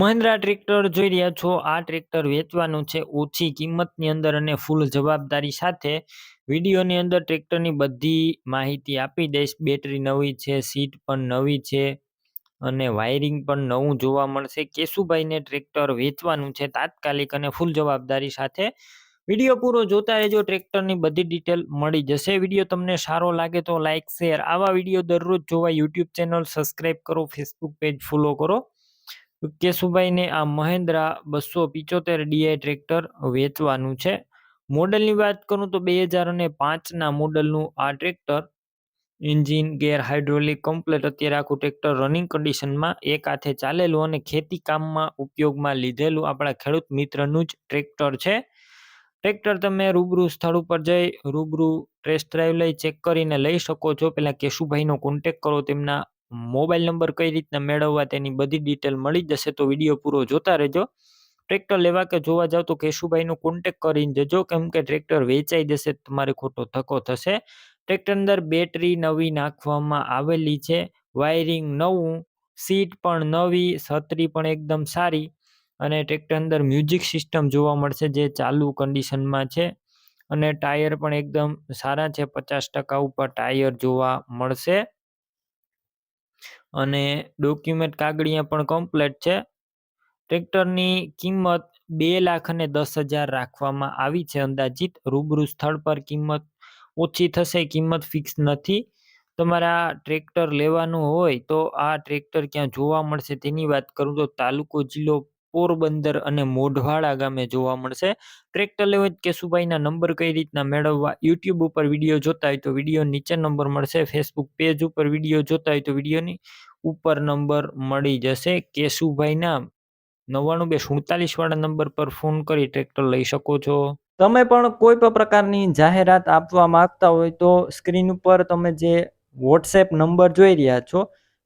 Mahindra tractor જોઈ રહ્યા છો. આ ટ્રેક્ટર વેચવાનું છે ઓછી કિંમતની અંદર અને ફૂલ જવાબદારી સાથે. વિડીયોની અંદર ટ્રેક્ટરની બધી માહિતી આપી દઈશ. બેટરી નવી છે, સીટ પણ નવી છે અને વાયરિંગ પણ નવું જોવા મળશે. કેશુભાઈને ટ્રેક્ટર વેચવાનું છે તાત્કાલિક અને ફૂલ જવાબદારી સાથે. વીડિયો પૂરો જોતા રહેજો. ટ્રેક્ટરની બધી ડિટેલ મળી જશે. વીડિયો તમને સારો લાગે તો લાઇક શેર. આવા વીડિયો દરરોજ જોવા યુટ્યુબ ચેનલ સબસ્ક્રાઈબ કરો, ફેસબુક પેજ ફોલો કરો. કેશુભાઈને આ મહેન્દ્રા બસો પિચોતેર ડીઆઈ ટ્રેક્ટર વેચવાનું છે. મોડલની વાત કરું તો બે હજાર અને પાંચના મોડલનું આ tractor engine gear hydraulic complete અત્યારે આખું ટ્રેક્ટર રનિંગ કન્ડિશનમાં એક હાથે ચાલેલું અને ખેતી કામમાં ઉપયોગમાં લીધેલું આપણા ખેડૂત મિત્રનું જ ટ્રેક્ટર છે. ટ્રેક્ટર તમે રૂબરૂ સ્થળ ઉપર જઈ રૂબરૂ ટેસ્ટ ડ્રાઈવ લઈ ચેક કરીને લઈ શકો છો. પહેલાં કેશુભાઈનો કોન્ટેક કરો તેમના મોબાઈલ નંબર કઈ રીતના મેળવવા તેની બધી ડિટેલ મળી જશે તો વીડિયો પૂરો જોતા રહેજો. ટ્રેક્ટર લેવા કે જોવા જાવ તો કેશુભાઈનો કોન્ટેક કરીને જજો. કેમ કે ટ્રેક્ટર વેચાઈ જશે તમારે ખોટો ધક્કો થશે. ટ્રેક્ટર અંદર બેટરી નવી નાખવામાં આવેલી છે. વાયરિંગ નવું સીટ પણ નવી, છત્રી પણ એકદમ સારી અને ટ્રેક્ટર અંદર મ્યુઝિક સિસ્ટમ જોવા મળશે જે ચાલુ કન્ડિશનમાં છે અને ટાયર પણ એકદમ સારા છે. પચાસ ટકા ઉપર ટાયર જોવા મળશે. અને ડોક્યુમેન્ટ કાગળિયા પણ કમ્પ્લેટ છે. ટ્રેક્ટરની કિંમત બે લાખ અને દસ હજાર રાખવામાં આવી છે. અંદાજિત રૂબરૂ સ્થળ પર કિંમત ઓછી થશે, કિંમત ફિક્સ નથી. તમારા ટ્રેક્ટર લેવાનું હોય તો આ ટ્રેક્ટર ક્યાં જોવા મળશે તેની વાત કરું તો તાલુકો જિલ્લો પોરબંદર અને મોઢવાડા ગામે જોવા મળશે. ટ્રેક્ટર લેવો તો કેશુભાઈના નંબર કઈ રીતના મેળવવા? યુટ્યુબ ઉપર વીડિયો જોતા હોય તો વીડિયો નીચે નંબર મળશે. ફેસબુક પેજ ઉપર વીડિયો જોતા હોય તો વિડીયોની ઉપર નંબર મળી જશે. કેશુભાઈના નવ્વાણું બે સુડતાલીસ વાળા નંબર પર ફોન કરી ટ્રેક્ટર લઈ શકો છો. તમે પણ કોઈ પણ પ્રકારની જાહેરાત આપવા માંગતા હોય તો સ્ક્રીન ઉપર તમે જે વોટ્સએપ નંબર જોઈ રહ્યા છો